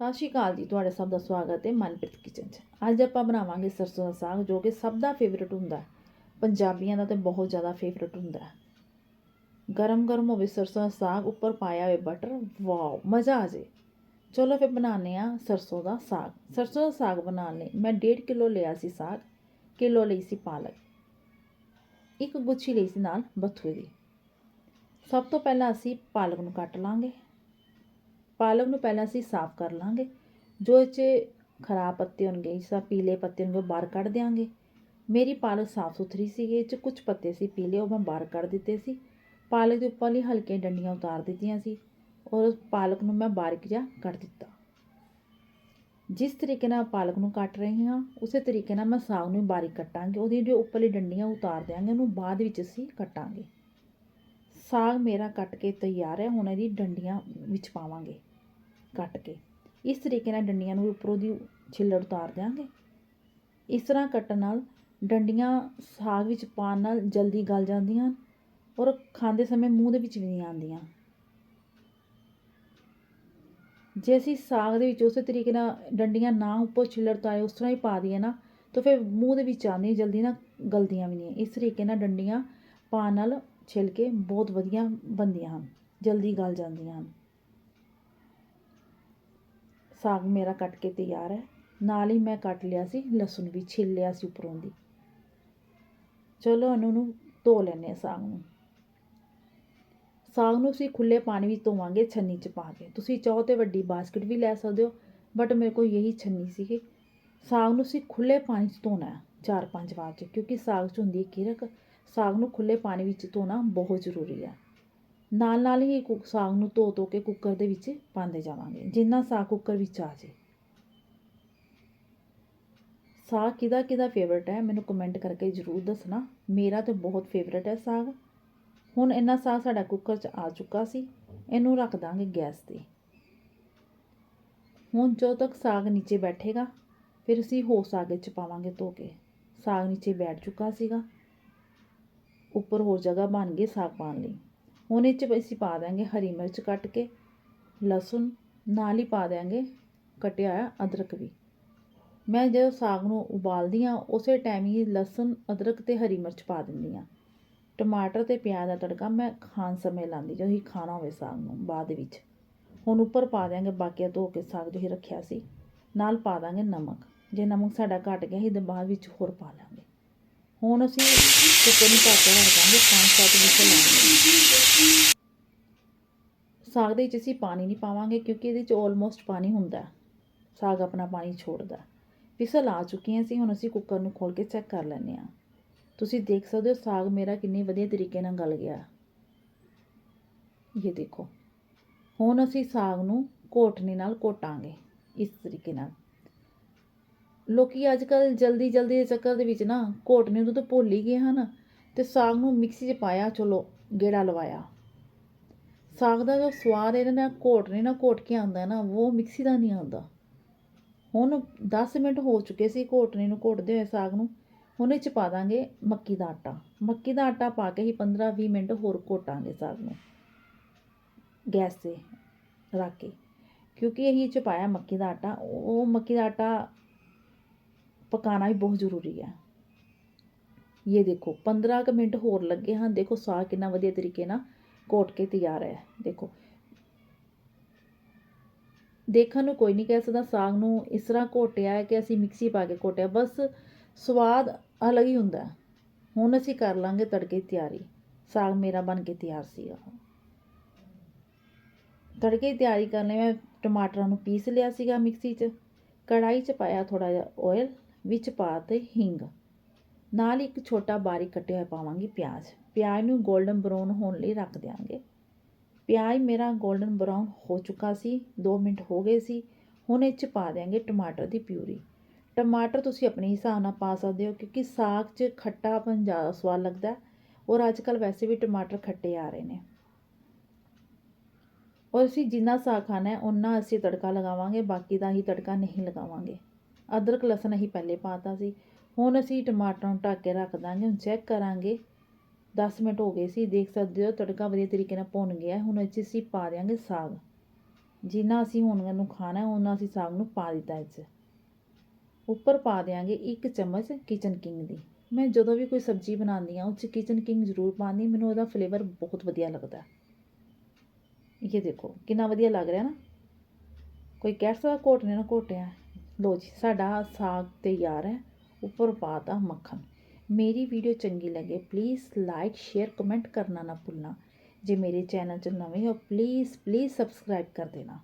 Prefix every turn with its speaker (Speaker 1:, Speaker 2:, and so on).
Speaker 1: ਸਤਿ ਸ਼੍ਰੀ ਅਕਾਲ ਜੀ, ਤੁਹਾਡਾ ਸਭ ਦਾ ਸਵਾਗਤ ਹੈ ਮਨਪ੍ਰੀਤ ਕਿਚਨ 'ਚ। ਅੱਜ ਆਪਾਂ ਬਣਾਵਾਂਗੇ ਸਰਸੋਂ ਦਾ ਸਾਗ, ਜੋ ਕਿ ਸਭ ਦਾ ਫੇਵਰਟ ਹੁੰਦਾ ਪੰਜਾਬੀਆਂ ਦਾ ਤੇ ਬਹੁਤ ਜ਼ਿਆਦਾ ਫੇਵਰਟ ਹੁੰਦਾ ਗਰਮ ਗਰਮ ਹੋਵੇ ਸਰਸੋਂ ਦਾ ਸਾਗ, ਉੱਪਰ ਪਾਇਆ ਹੋਵੇ ਬਟਰ ਵਾਓ, ਮਜ਼ਾ ਆ ਜੇ ਚਲੋ ਫਿਰ ਬਣਾਉਂਦੇ ਆ ਸਰਸੋਂ ਦਾ ਸਾਗ। ਸਰਸੋਂ ਦਾ ਸਾਗ ਬਣਾਉਣ ਲਈ ਮੈਂ 1.5 ਕਿਲੋ ਲਿਆ ਸੀ ਸਾਗ, ਕਿਲੋ ਲਈ ਸੀ ਪਾਲਕ। ਇੱਕ ਗੁੱਛੀ ਲਈ ਸੀ ਨਾਲ ਬਥੂਏ ਦੀ। ਸਭ ਤੋਂ ਪਹਿਲਾਂ ਅਸੀਂ ਪਾਲਕ ਨੂੰ ਕੱਟ ਲਾਂਗੇ। ਪਾਲਕ ਨੂੰ ਪਹਿਲਾਂ ਅਸੀਂ ਸਾਫ਼ ਕਰ ਲਾਂਗੇ। ਜੋ ਇਹ 'ਚ ਖਰਾਬ ਪੱਤੇ ਹੋਣਗੇ, ਜਿਸ ਤਰ੍ਹਾਂ ਪੀਲੇ ਪੱਤੇ ਹੋਣਗੇ, ਉਹ ਬਾਹਰ ਕੱਢ ਦਿਆਂਗੇ। ਮੇਰੀ ਪਾਲਕ ਸਾਫ਼ ਸੁਥਰੀ ਸੀਗੀ, ਇਹ 'ਚ ਕੁਝ ਪੱਤੇ ਸੀ ਪੀਲੇ, ਉਹ ਮੈਂ ਬਾਹਰ ਕੱਢ ਦਿੱਤੇ ਸੀ। ਪਾਲਕ ਦੇ ਉੱਪਰਲੀ ਹਲਕੀਆਂ ਡੰਡੀਆਂ ਉਤਾਰ ਦਿੱਤੀਆਂ ਸੀ ਔਰ ਪਾਲਕ ਨੂੰ ਮੈਂ ਬਾਰੀਕ ਜਿਹਾ ਕੱਟ ਦਿੱਤਾ। ਜਿਸ ਤਰੀਕੇ ਨਾਲ ਪਾਲਕ ਨੂੰ ਕੱਟ ਰਹੀ ਹਾਂ, ਉਸੇ ਤਰੀਕੇ ਨਾਲ ਮੈਂ ਸਾਗ ਨੂੰ ਬਾਰੀਕ ਕੱਟਾਂਗੇ। ਉਹਦੀ ਜੋ ਉੱਪਰਲੀ ਡੰਡੀਆਂ ਉਤਾਰ ਦਿਆਂਗੇ, ਉਹਨੂੰ ਬਾਅਦ ਵਿੱਚ ਅਸੀਂ ਕੱਟਾਂਗੇ। ਸਾਗ ਮੇਰਾ ਕੱਟ ਕੇ ਤਿਆਰ ਹੈ, ਹੁਣ ਇਹਦੀ ਡੰਡੀਆਂ ਵਿੱਚ ਪਾਵਾਂਗੇ। ਕੱਟ ਕੇ। ਇਸ ਤਰੀਕੇ ਨਾਲ ਡੰਡੀਆਂ ਨੂੰ ਉੱਪਰੋਂ ਦੀ ਛਿੱਲੜ ਉਤਾਰ ਦਿਆਂਗੇ। ਇਸ ਤਰ੍ਹਾਂ ਕੱਟਣ ਨਾਲ ਡੰਡੀਆਂ ਸਾਗ ਵਿੱਚ ਪਾਉਣ ਨਾਲ ਜਲਦੀ ਗਲ ਜਾਂਦੀਆਂ ਔਰ ਖਾਂਦੇ ਸਮੇਂ ਮੂੰਹ ਦੇ ਵਿੱਚ ਵੀ ਨਹੀਂ ਆਉਂਦੀਆਂ। ਜੇ ਅਸੀਂ ਸਾਗ ਦੇ ਵਿੱਚ ਉਸੇ ਤਰੀਕੇ ਨਾਲ ਡੰਡੀਆਂ ਨਾ ਉੱਪਰ ਛਿੱਲੜ ਉਤਾਰੇ, ਉਸ ਤਰ੍ਹਾਂ ਹੀ ਪਾ ਦਈਏ ਨਾ, ਤਾਂ ਫਿਰ ਮੂੰਹ ਦੇ ਵਿੱਚ ਆਉਂਦੀ ਜਲਦੀ ਨਾ ਗਲਦੀਆਂ ਵੀ ਨਹੀਂ। ਇਸ ਤਰੀਕੇ ਨਾਲ ਡੰਡੀਆਂ ਪਾਉਣ ਨਾਲ ਛਿਲਕੇ ਬਹੁਤ ਵਧੀਆ ਬਣਦੀਆਂ ਹਨ, ਜਲਦੀ ਗਲ ਜਾਂਦੀਆਂ ਹਨ। ਸਾਗ ਮੇਰਾ ਕੱਟ ਕੇ ਤਿਆਰ ਹੈ। ਨਾਲ ਹੀ ਮੈਂ ਕੱਟ ਲਿਆ ਸੀ, ਲਸਣ ਵੀ ਛਿੱਲ ਲਿਆ ਸੀ ਉੱਪਰੋਂ ਦੀ। ਚਲੋ ਇਹਨੂੰ ਨੂੰ ਧੋ ਲੈਨੇ ਆ ਸਾਗ ਨੂੰ। ਸਾਗ ਨੂੰ ਅਸੀਂ ਖੁੱਲੇ ਪਾਣੀ ਵਿੱਚ ਧੋਵਾਂਗੇ, ਛੰਨੀ 'ਚ ਪਾ ਕੇ। ਤੁਸੀਂ ਚਾਹੋ ਤੇ ਵੱਡੀ ਬਾਸਕਟ ਵੀ ਲੈ ਸਕਦੇ ਹੋ, ਬਟ ਮੇਰੇ ਕੋਲ ਇਹੀ ਛੰਨੀ ਸੀਗੀ। ਸਾਗ ਨੂੰ ਅਸੀਂ ਖੁੱਲੇ ਪਾਣੀ 'ਚ ਧੋਣਾ ਹੈ, ਚਾਰ ਪੰਜ ਵਾਰ 'ਚ, ਕਿਉਂਕਿ ਸਾਗ 'ਚ ਹੁੰਦੀ ਹੈ ਕਿਰਕ। ਸਾਗ ਨੂੰ ਖੁੱਲੇ ਪਾਣੀ ਵਿੱਚ ਧੋਣਾ ਬਹੁਤ ਜ਼ਰੂਰੀ ਹੈ। ਨਾਲ ਨਾਲ ਹੀ ਕੁ- ਸਾਗ ਨੂੰ ਧੋ ਧੋ ਕੇ ਕੁੱਕਰ ਦੇ ਵਿੱਚ ਪਾਉਂਦੇ ਜਾਵਾਂਗੇ। ਜਿੰਨਾ ਸਾਗ ਕੁੱਕਰ ਵਿੱਚ ਆ ਜੇ। ਸਾਗ ਕਿਹਦਾ ਕਿਹਦਾ ਫੇਵਰਟ ਹੈ, ਮੈਨੂੰ ਕਮੈਂਟ ਕਰਕੇ ਜ਼ਰੂਰ ਦੱਸਣਾ। ਮੇਰਾ ਤਾਂ ਬਹੁਤ ਫੇਵਰਟ ਹੈ ਸਾਗ। ਹੁਣ ਇੰਨਾ ਸਾਗ ਸਾਡਾ ਕੁੱਕਰ 'ਚ ਆ ਚੁੱਕਾ ਸੀ, ਇਹਨੂੰ ਰੱਖ ਦਾਂਗੇ ਗੈਸ ਤੇ। ਹੁਣ ਜਦੋਂ ਤੱਕ ਸਾਗ ਨੀਚੇ ਬੈਠੇਗਾ, ਫਿਰ ਅਸੀਂ ਹੋਰ ਸਾਗ 'ਚ ਪਾਵਾਂਗੇ ਧੋ ਕੇ। ਸਾਗ ਨੀਚੇ ਬੈਠ ਚੁੱਕਾ ਸੀਗਾ। ਉੱਪਰ ਹੋਰ ਜਗ੍ਹਾ ਬਣ ਗਈ ਸਾਗ ਪਾਉਣ ਲਈ। ਹੁਣ ਇਹ 'ਚ ਅਸੀਂ ਪਾ ਦਾਂਗੇ ਹਰੀ ਮਿਰਚ ਕੱਟ ਕੇ, ਲਸਣ ਨਾਲ ਹੀ ਪਾ ਦਿਆਂਗੇ, ਕਟਿਆ ਹੋਇਆ ਅਦਰਕ ਵੀ। ਮੈਂ ਜਦੋਂ ਸਾਗ ਨੂੰ ਉਬਾਲਦੀ ਹਾਂ, ਉਸੇ ਟਾਈਮ ਹੀ ਲਸਣ, ਅਦਰਕ ਤੇ ਹਰੀ ਮਿਰਚ ਪਾ ਦਿੰਦੀ ਹਾਂ। ਟਮਾਟਰ ਤੇ ਪਿਆਜ਼ ਦਾ ਤੜਕਾ ਮੈਂ ਖਾਣ ਸਮੇਂ ਲਾਉਂਦੀ ਜਦੋਂ ਹੀ ਖਾਣਾ ਹੋਵੇ ਸਾਗ ਨੂੰ ਬਾਅਦ ਵਿੱਚ। ਹੁਣ ਉੱਪਰ ਪਾ ਦਿਆਂਗੇ ਬਾਕੀਆਂ ਧੋ ਕੇ ਸਾਗ ਜੋ ਹੀ ਰੱਖਿਆ ਸੀ, ਨਾਲ ਪਾ ਦਾਂਗੇ ਨਮਕ। ਜੇ ਨਮਕ ਸਾਡਾ ਘਟ ਗਿਆ ਸੀ ਤਾਂ ਬਾਅਦ ਵਿੱਚ ਹੋਰ ਪਾ ਲਾਂਗੇ। ਹੁਣ ਅਸੀਂ ਕੁੱਕਰ ਨੂੰ ਢੱਕ ਕੇ ਰੱਖ ਦਾਂਗੇ ਪੰਜ ਸੱਤ ਵਿਸਲ ਸਾਗ ਦੇ ਵਿੱਚ ਅਸੀਂ ਪਾਣੀ ਨਹੀਂ ਪਾਵਾਂਗੇ ਕਿਉਂਕਿ ਇਹਦੇ ਵਿੱਚ ਆਲਮੋਸਟ ਪਾਣੀ ਹੁੰਦਾ ਸਾਗ ਆਪਣਾ ਪਾਣੀ ਛੋੜਦਾ ਹੈ। ਵਿਸਲ ਆ ਚੁੱਕੀਆਂ ਸੀ ਹੁਣ ਅਸੀਂ ਕੁੱਕਰ ਨੂੰ ਖੋਲ ਕੇ ਚੈੱਕ ਕਰ ਲੈਂਦੇ ਹਾਂ। ਤੁਸੀਂ ਦੇਖ ਸਕਦੇ ਹੋ ਸਾਗ ਮੇਰਾ ਕਿੰਨੇ ਵਧੀਆ ਤਰੀਕੇ ਨਾਲ ਗਲ ਗਿਆ ਇਹ ਦੇਖੋ, ਹੁਣ ਅਸੀਂ ਸਾਗ ਨੂੰ ਘੋਟਣੀ ਨਾਲ ਘੋਟਾਂਗੇ ਇਸ ਤਰੀਕੇ ਨਾਲ। ਲੋਕੀ ਅੱਜ ਕੱਲ ਜਲਦੀ ਜਲਦੀ ਦੇ ਚੱਕਰ ਦੇ ਵਿੱਚ ਨਾ ਘੋਟਣੇ ਨੂੰ ਤਾਂ ਭੁੱਲ ਹੀ ਗਏ ਹਨ ਤੇ ਸਾਗ ਨੂੰ ਮਿਕਸੀ 'ਚ ਪਾਇਆ, ਚਲੋ ਗੇੜਾ ਲਵਾਇਆ। ਸਾਗ ਦਾ ਜੋ ਸਵਾਦ ਇਹਦੇ ਨਾਲ ਘੋਟਣੇ ਨਾਲ ਘੋਟ ਕੇ ਆਉਂਦਾ ਨਾ, ਉਹ ਮਿਕਸੀ ਦਾ ਨਹੀਂ ਆਉਂਦਾ। ਹੁਣ 10 ਮਿੰਟ ਹੋ ਚੁੱਕੇ ਸੀ ਘੋਟਣੇ ਨੂੰ ਘੋਟਦੇ ਹੋਏ ਸਾਗ ਨੂੰ, ਹੁਣ ਇਹ 'ਚ ਪਾ ਦਾਂਗੇ ਮੱਕੀ ਦਾ ਆਟਾ। ਮੱਕੀ ਦਾ ਆਟਾ ਪਾ ਕੇ ਹੀ 15-20 ਮਿੰਟ ਹੋਰ ਘੋਟਾਂਗੇ ਸਾਗ ਨੂੰ, ਗੈਸ ਤੇ ਰੱਖ ਕੇ। ਕਿਉਂਕਿ ਇਹ 'ਚ ਪਾਇਆ ਮੱਕੀ ਦਾ ਆਟਾ, ਉਹ ਮੱਕੀ ਦਾ ਆਟਾ ਪਕਾਉਣਾ ਵੀ ਬਹੁਤ ਜ਼ਰੂਰੀ ਹੈ ਇਹ ਦੇਖੋ 15 ਕੁ ਮਿੰਟ ਹੋਰ ਲੱਗੇ ਹਨ। ਦੇਖੋ, ਸਾਗ ਕਿੰਨਾ ਵਧੀਆ ਤਰੀਕੇ ਨਾਲ ਘੋਟ ਕੇ ਤਿਆਰ ਹੈ। ਦੇਖੋ। ਦੇਖਣ ਨੂੰ ਕੋਈ ਨਹੀਂ ਕਹਿ ਸਕਦਾ, ਸਾਗ ਨੂੰ ਇਸ ਤਰ੍ਹਾਂ ਘੋਟਿਆ ਹੈ ਕਿ ਅਸੀਂ ਮਿਕਸੀ ਪਾ ਕੇ ਘੋਟਿਆ। ਬਸ ਸਵਾਦ ਅਲੱਗ ਹੀ ਹੁੰਦਾ ਹੁਣ ਅਸੀਂ ਕਰ ਲਾਂਗੇ ਤੜਕੇ ਦੀ ਤਿਆਰੀ। ਸਾਗ ਮੇਰਾ ਬਣ ਕੇ ਤਿਆਰ ਸੀਗਾ ਤੜਕੇ ਦੀ ਤਿਆਰੀ ਕਰਨ ਲਈ ਮੈਂ ਟਮਾਟਰਾਂ ਨੂੰ ਪੀਸ ਲਿਆ ਸੀਗਾ ਮਿਕਸੀ 'ਚ। ਕੜਾਈ 'ਚ ਪਾਇਆ ਥੋੜਾ ਜਿਹਾ ਆਇਲ ਵਿੱਚ ਪਾ ਤੇ ਹਿੰਗ। ਨਾਲ ਇੱਕ ਛੋਟਾ ਬਾਰੀਕ ਕੱਟਿਆ ਹੋਇਆ ਪਾਵਾਂਗੀ ਪਿਆਜ਼। ਪਿਆਜ਼ ਨੂੰ 골ਡਨ ਬਰਾਊਨ ਹੋਣ ਲਈ ਰੱਖ ਦਿਆਂਗੇ। ਪਿਆਜ਼ ਮੇਰਾ 골ਡਨ ਬਰਾਊਨ ਹੋ ਚੁੱਕਾ ਸੀ 2 ਮਿੰਟ ਹੋ ਗਏ ਸੀ। ਹੁਣ ਇਹ 'ਚ ਪਾ ਦਿਆਂਗੇ ਟਮਾਟਰ ਦੀ ਪਿਊਰੀ। ਟਮਾਟਰ ਤੁਸੀਂ ਆਪਣੇ ਹਿਸਾਬ ਨਾਲ ਪਾ ਸਕਦੇ ਹੋ ਕਿਉਂਕਿ ਸਾਗ 'ਚ ਖੱਟਾਪਨ ਜ਼ਿਆਦਾ ਸਵਾਦ ਲੱਗਦਾ ਔਰ ਅੱਜ ਕੱਲ ਵੈਸੇ ਵੀ ਟਮਾਟਰ ਖੱਟੇ ਆ ਰਹੇ ਨੇ। ਔਰ ਅਸੀਂ ਜਿੰਨਾ ਸਾਗ ਖਾਣਾ ਹੈ ਉਨਾ ਅਸੀਂ ਤੜਕਾ ਲਗਾਵਾਂਗੇ, ਬਾਕੀ ਦਾ ਹੀ ਤੜਕਾ ਨਹੀਂ ਲਗਾਵਾਂਗੇ। ਅਦਰਕ, ਲਸਣ ਅਸੀਂ ਪਹਿਲੇ ਪਾਤਾ ਸੀ। ਹੁਣ ਅਸੀਂ ਟਮਾਟਰ ਨੂੰ ਢੱਕ ਕੇ ਰੱਖ ਦਾਂਗੇ ਹੁਣ ਚੈੱਕ ਕਰਾਂਗੇ 10 ਮਿੰਟ ਹੋ ਗਏ ਸੀ, ਦੇਖ ਸਕਦੇ ਹੋ, ਤੜਕਾ ਵਧੀਆ ਤਰੀਕੇ ਨਾਲ ਭੁੰਨ ਗਿਆ ਹੁਣ ਇਹ 'ਚ ਅਸੀਂ ਪਾ ਦਿਆਂਗੇ ਸਾਗ। ਜਿੰਨਾ ਅਸੀਂ ਹੁਣ ਇਹਨੂੰ ਖਾਣਾ ਹੈ ਉਹਨਾਂ ਅਸੀਂ ਸਾਗ ਨੂੰ ਪਾ ਦਿੱਤਾ ਇਹ 'ਚ ਉੱਪਰ ਪਾ ਦਿਆਂਗੇ ਇੱਕ ਚਮਚ ਕਿਚਨ ਕਿੰਗ ਦੀ। ਮੈਂ ਜਦੋਂ ਵੀ ਕੋਈ ਸਬਜ਼ੀ ਬਣਾਉਂਦੀ ਹਾਂ ਉਹ 'ਚ ਕਿਚਨ ਕਿੰਗ ਜ਼ਰੂਰ ਪਾਉਂਦੀ ਮੈਨੂੰ ਉਹਦਾ ਫਲੇਵਰ ਬਹੁਤ ਵਧੀਆ ਲੱਗਦਾ ਇਹ ਦੇਖੋ, ਕਿੰਨਾ ਵਧੀਆ ਲੱਗ ਰਿਹਾ ਨਾ। ਕੋਈ ਕਹਿ ਸਕਦਾ ਘੋਟਨੇ ਨਾਲ ਘੋਟਿਆ। ਲੋ ਜੀ, ਸਾਡਾ ਸਾਗ ਤਿਆਰ ਹੈ। ਉੱਪਰ ਪਾਤਾ ਮੱਖਣ। ਮੇਰੀ ਵੀਡੀਓ ਚੰਗੀ ਲੱਗੇ ਪਲੀਜ਼ ਲਾਈਕ ਸ਼ੇਅਰ ਕਮੈਂਟ ਕਰਨਾ ਨਾ ਭੁੱਲਣਾ। ਜੇ ਮੇਰੇ ਚੈਨਲ 'ਚ ਨਵੇਂ ਹੋ ਪਲੀਜ਼ ਪਲੀਜ਼ ਸਬਸਕ੍ਰਾਈਬ ਕਰ ਦੇਣਾ।